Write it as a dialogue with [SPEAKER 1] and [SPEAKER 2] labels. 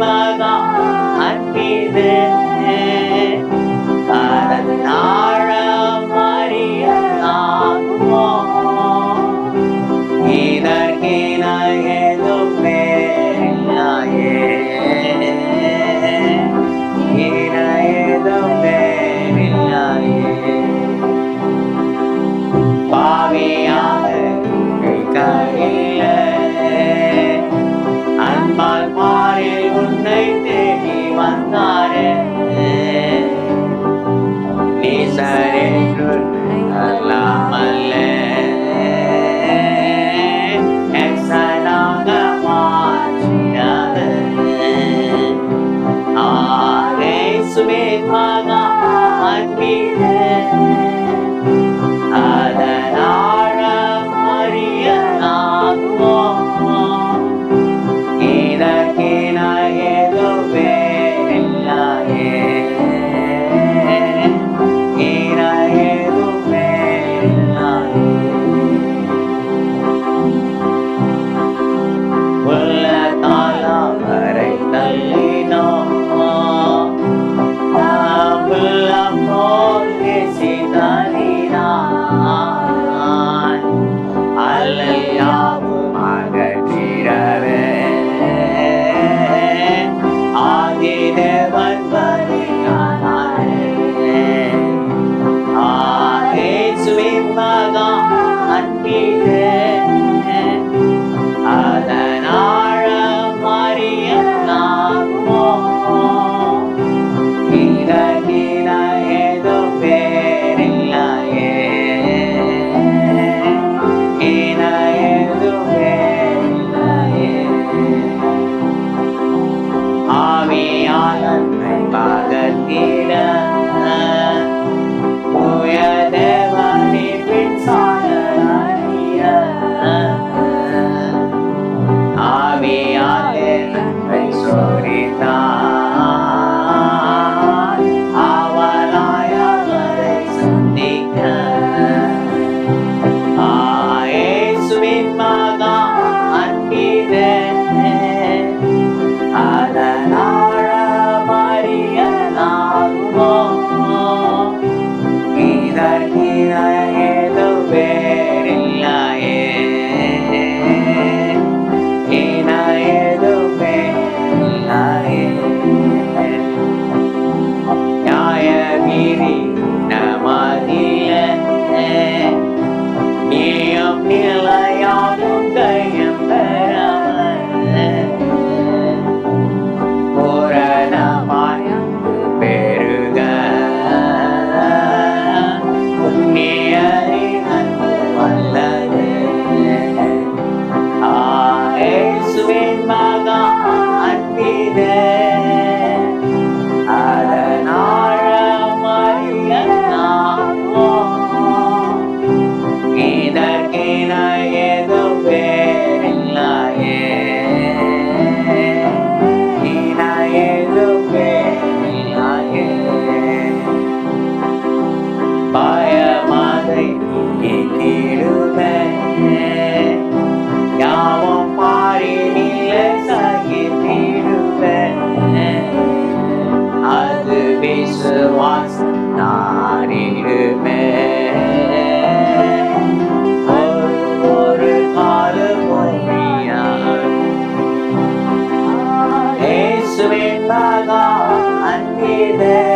[SPEAKER 1] மகா அன்பிது அதனாழ மறியலாகுமோ இதற்கின எதுவுமே இல்லையே இன எதுவுமே இல்லையே பாவியாக இருக்கையிலே நீ சரென்று அல்லாமல்ல எக்ஸனாக மாற்றினாத ஆரேசுவே மகா again. Yeah. விசுவாசம் நாடிடுமே ஒரு ஒரு காலம் இயேசுவின் மகா அன்பிலே. அதனாழ